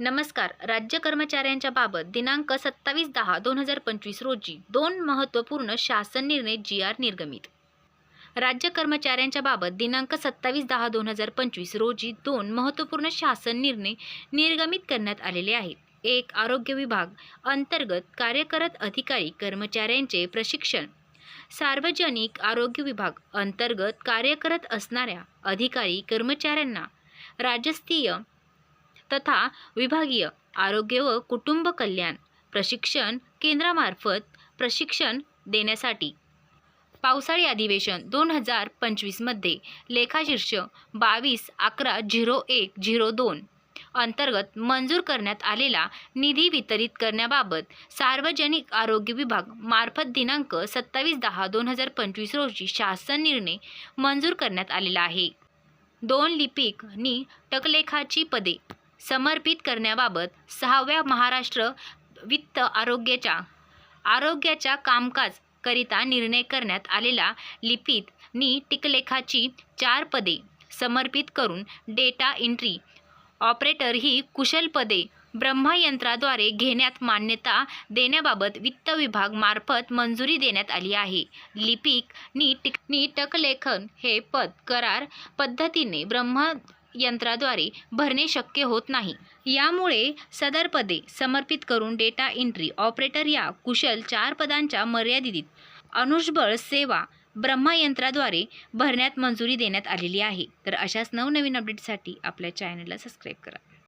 नमस्कार. राज्य कर्मचाऱ्यांच्या बाबत दिनांक सत्तावीस दहा दोन हजार पंचवीस रोजी दोन महत्त्वपूर्ण शासन निर्णय जी आर निर्गमित. राज्य कर्मचाऱ्यांच्या बाबत दिनांक सत्तावीस दहा दोन हजार पंचवीस रोजी दोन महत्त्वपूर्ण शासन निर्णय निर्गमित करण्यात आलेले आहेत. एक आरोग्य विभाग अंतर्गत कार्य करत अधिकारी कर्मचाऱ्यांचे प्रशिक्षण. सार्वजनिक आरोग्य विभाग अंतर्गत कार्य करत असणाऱ्या अधिकारी कर्मचाऱ्यांना राजस्थीय तथा विभागीय आरोग्य व कुटुंब कल्याण प्रशिक्षण केंद्रामार्फत प्रशिक्षण देण्यासाठी. पावसाळी अधिवेशन दोन हजार पंचवीसमध्ये लेखाशीर्ष बावीस अकरा झिरो एक झिरो दोन अंतर्गत मंजूर करण्यात आलेला निधी वितरित करण्याबाबत सार्वजनिक आरोग्य विभाग मार्फत दिनांक सत्तावीस दहा दोन हजार पंचवीस रोजी शासन निर्णय मंजूर करण्यात आलेला आहे. दोन लिपिक नि टकलेखाची पदे समर्पित करण्याबाबत सहाव्या महाराष्ट्र वित्त आरोग्याच्या आरोग्याच्या कामकाज करिता निर्णय करण्यात आलेला लिपित नी टिकलेखाची चार पदे समर्पित करून डेटा एंट्री ऑपरेटर ही कुशल पदे ब्रह्मयंत्राद्वारे घेण्यात मान्यता देण्याबाबत वित्त विभाग मार्फत मंजुरी देण्यात आली आहे. लिपिक नी टिक नी टकलेखन हे पद करार पद्धतीने ब्रह्म यंत्राद्वारे भरणे शक्य होत नाही. यामुळे सदर पदे समर्पित करून डेटा एंट्री ऑपरेटर या कुशल चार पदांच्या मर्यादित अनुष्बळ सेवा ब्रह्मयंत्राद्वारे भरण्यात मंजुरी देण्यात आलेली आहे. तर अशाच नवनवीन अपडेटसाठी आपल्या चॅनलला सबस्क्राईब करा.